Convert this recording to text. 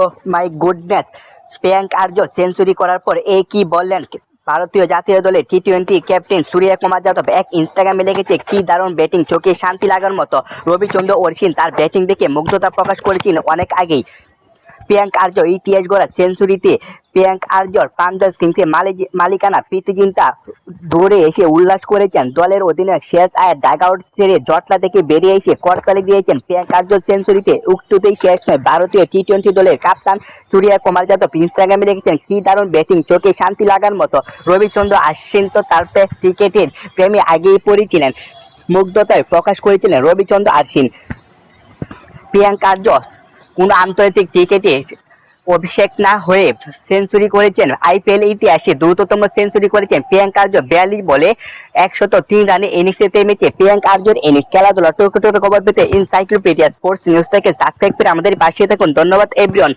O my goodness Priyansh Arya century করার পর এ কি বললেন? ভারতীয় জাতীয় দলে T twenty captain Surya Kumar Yadav এক ইনস্টাগ্রামে লিখেছে, কি দারুণ ব্যাটিং চোখে শান্তি লাগার মতো। রবিচন্দ্র অর্শিন তার ব্যাটিং দেখে মুগ্ধতা প্রকাশ করেছিলেন অনেক আগেই। প্রিয়াঙ্ক আর্য ইতিহাস গড়া সেঞ্চুরিতে প্রিয়াঙ্ক আর্যর পাঞ্জাব মালি- মালিকানা প্রীতিজিন্তা দৌড়ে এসে উল্লাস করেছেন। দলের অধিনায়ক শেষ আয়ের ডাগআউট ছেড়ে জটলা থেকে বেরিয়ে এসে করতালি দিয়েছেন প্রিয়াঙ্ক আর্য সেঞ্চুরিতে। উক্ততেই শেষ নয়, ভারতীয় টি টোয়েন্টি দলের কাপ্তান সূর্য কুমার যাদব ইনস্টাগ্রামে লিখেছেন, কি দারুণ ব্যাটিং চোখে শান্তি লাগার মতো। রবিচন্দ্র আশ্বিন তো তার ক্রিকেটের প্রেমে আগেই পড়েছিলেন, মুগ্ধতায় প্রকাশ করেছিলেন রবিচন্দ্র আশ্বিন। প্রিয়াঙ্কা আর্য কোনো আন্তর্জাতিক ক্রিকেটে অভিষেক না হয়ে সেঞ্চুরি করেছেন। আইপিএল ইতিহাসে দ্রুততম সেঞ্চুরি করেছেন প্রিয়াঙ্ক আর্য বিয়াল্লিশ বলে একশত তিন রানে ইনিংসে থেমেছে প্রিয়াঙ্ক আর্যর ইনিংস। খেলাধুলা টোটো খবর পেতে ইনসাইক্লোপিডিয়া স্পোর্টস নিউজ থেকে সাবস্ক্রাইব করে আমাদের পাশে থাকুন। ধন্যবাদ এভরিওয়ান